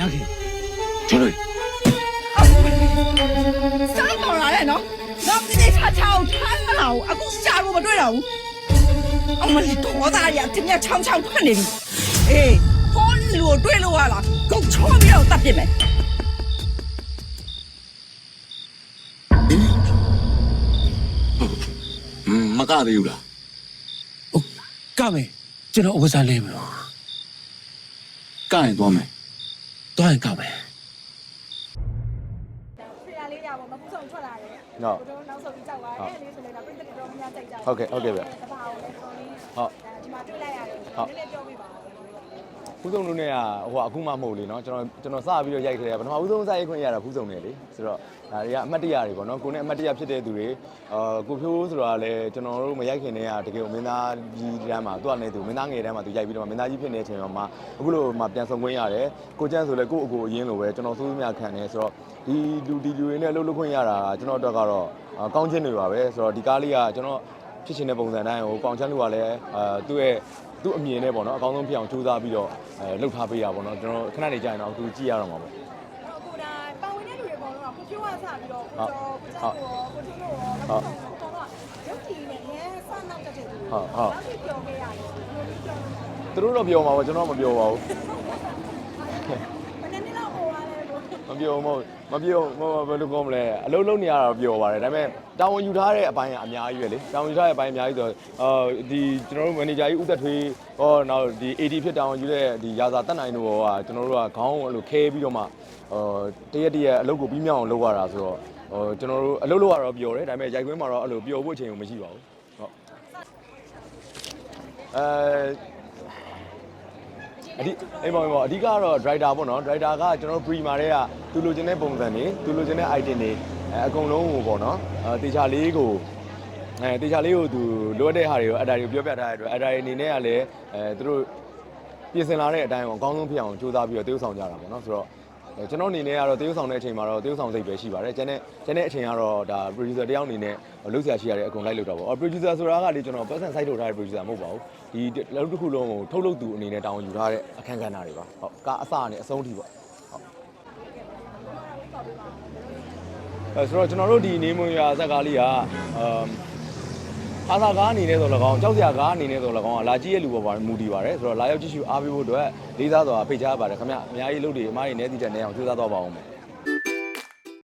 ရခင်ကျွန်တော်စောင်းတော်လာတဲ့နော်တော့ဒီနေ့ချာချာကိုထမ်းမလာဘူးအခုရှာလို့မတွေ့တော့ဘူးအမလီတော်သားရတင်ရချောင်းချောင်းထွက်နေပြီအေးဖုန်းလူကိုတွေ့လို့ရလားကုတ်ချောပြီးတော့တတ်ပြစ်မယ်မကသေးဘူးလားဟုတ်ကမယ်ကျွန်တော်ဥပစာလေးမယ်ကရင်သွားမယ် သွားရင်ကမယ်ဖေရလေးရပါမပူဆောင်ထွက်လာတယ်ဟုတ်ကိုတို့နောက်ဆုံးပြီးကြောက်သွားတယ်အဲ့လေးဆိုလည်းဒါပြည့်တဲ့တော်များကြိုက်ကြဟုတ်ကဲ့ဟုတ်ကဲ့ဗျတဘာကိုလည်းတော်လေးဟုတ်ဒီမှာတွေ့လိုက်ရတယ်ဟုတ်နည်းနည်းပြောပြပါဦး ဖူးစုံတို့နဲ့ကဟိုကအခုမှမဟုတ်လေနော်ကျွန်တော်ကျွန်တော်စပြီးတော့ရိုက်ခဲ့တယ်ပထမဦးဆုံးစရိုက်ခွင့်ရတာဖူးစုံနဲ့လေဆိုတော့ဒါတွေကအမှတ်တရတွေပေါ့နော်ကိုနဲ့အမှတ်တရဖြစ်တဲ့သူတွေအာကိုဖြိုးဆိုတာလည်းကျွန်တော်တို့မရိုက်ခင်တည်းကတကယ်ကိုမင်းသားကြီးတန်းမှာသူကနေသူမင်းသားငယ်တန်းမှာသူရိုက်ပြီးတော့မင်းသားကြီးဖြစ်နေတဲ့အချိန်မှာအခုလိုမှပြန်ဆုံခွင့်ရတယ်ကိုကျန်းဆိုလည်းကို့အကိုအရင်လိုပဲကျွန်တော်စိုးစိုးမြခံနေဆိုတော့ဒီလူဒီလူတွေနဲ့အလုပ်လုပ်ခွင့်ရတာကျွန်တော်တို့ကတော့အာကောင်းခြင်းတွေပါပဲဆိုတော့ဒီကားလေးကကျွန်တော်ဖြစ်ချင်တဲ့ပုံစံတိုင်းကိုကောင်ချမ်းလူကလည်းအဲသူ့ရဲ့ သူ့အမြင်နဲ့ပေါ့နော်အကောင်းဆုံးဖြစ်အောင်ကြိုးစားပြီးတော့အဲလှုပ်ထားပေးတာပေါ့နော်ကျွန်တော်ခဏနေကြာရင်တော့သူကြည့်ရတော့မှာပေါ့အခုဒါပါဝင်တဲ့လူတွေပေါ်တော့ကိုဖြိုးကစပြီးတော့ဟုတ်ကိုကျော်ကိုကြောက်ကိုကိုထုံးကိုတော့တော့ရုပ်ကြည့်နေရဲစနောက်တက်တဲ့သူဟုတ်ဟုတ်နောက်ပြီးပြောခဲ့ရတယ်ဘယ်လိုပြောလဲသူတို့တော့ပြောမှာပေါ့ကျွန်တော်မပြောပါဘူး မနေ့နေ့တော့ဟိုရလဲလို့ မ ပြောမဟုတ်မပြောမဟုတ်ဘယ်လိုကောမလဲအလုံးလုံးနေရတာပြောပါတယ်ဒါပေမဲ့တာဝန်ယူထားတဲ့အပိုင်းကအများကြီးပဲလေတာဝန်ယူထားတဲ့အပိုင်းအများကြီးဆိုတော့အာဒီကျွန်တော်တို့မန်နေဂျာကြီးဦးသက်ထွေးဟောနောက်ဒီ AD ဖြစ်တာဝန်ယူတဲ့ဒီရာဇာတက်နိုင်တို့ကကျွန်တော်တို့ကခေါင်းအဲ့လိုခဲပြီးတော့မှအာတရက်တရက်အလုပ်ကိုပြီးမြောက်အောင်လုပ်ရတာဆိုတော့ဟိုကျွန်တော်တို့အလုပ်လုပ်ရတော့ပြောတယ်ဒါပေမဲ့ရိုက်ခွင်းမှာတော့အဲ့လိုပျော်ဖို့အချိန်ကိုမရှိပါဘူးဟုတ်အဲ အဓိအိမ်ပေါ်ပေါ်အဓိကတော့ driver ပေါ့နော် driver ကကျွန်တော်တို့ prima တွေကသူလိုချင်တဲ့ပုံစံတွေသူလိုချင်တဲ့ item တွေအဲအကုန်လုံးကိုပေါ့နော်အဲတေချာလေးကိုအဲတေချာလေးကိုသူလိုအပ်တဲ့ဟာတွေကိုအတားတွေကိုပြောပြထားတဲ့အတွက်အတားတွေအနေနဲ့ကလည်းအဲသူတို့ပြင်ဆင်လာတဲ့အတိုင်းကိုအကောင်းဆုံးဖြစ်အောင်ကြိုးစားပြီးတော့တရုပ်ဆောင်ကြတာပေါ့နော်ဆိုတော့အဲ ကျွန်တော်အနေနဲ့ကတော့တရုပ်ဆောင်တဲ့အချိန်မှာတော့တရုပ်ဆောင်စိတ်ပဲရှိပါတယ်ကျန်တဲ့ကျန်တဲ့အချိန်ကတော့ဒါ producer တယောက်အနေနဲ့လုပ်ဆရာရှိရတဲ့အကုန်လိုက်လုပ်တာပေါ့အော် producer ဆိုတာကလေကျွန်တော် person site ထုတ်ထားတဲ့ producer မဟုတ်ပါဘူးဒီလောက်တစ်ခုလုံးကိုထုတ်လုပ်သူအနေနဲ့တာဝန်ယူထားတဲ့အခန်းကဏ္ဍတွေပါဟုတ်ကားအစနဲ့အဆုံးထိပေါ့အဲဆိုတော့ကျွန်တော်တို့ဒီနေမွန်ရွာဇက်ကားလေးက အမ်ဟာသာကားအနေနဲ့ဆိုတော့၎င်းကြောက်စရာကားအနေနဲ့ဆိုတော့၎င်းကလာကြည့်ရလူပေါ်ပါမူတည်ပါတယ်ဆိုတော့လာရောက်ကြည့်ရှုအားပေးဖို့အတွက်လေးစားစွာဖိတ်ကြားပါတယ်ခင်ဗျအများကြီးလုပ်တွေအမားကြီးနဲတည်တဲ့နဲအောင်ကြိုးစားတော့ပါအောင်မယ်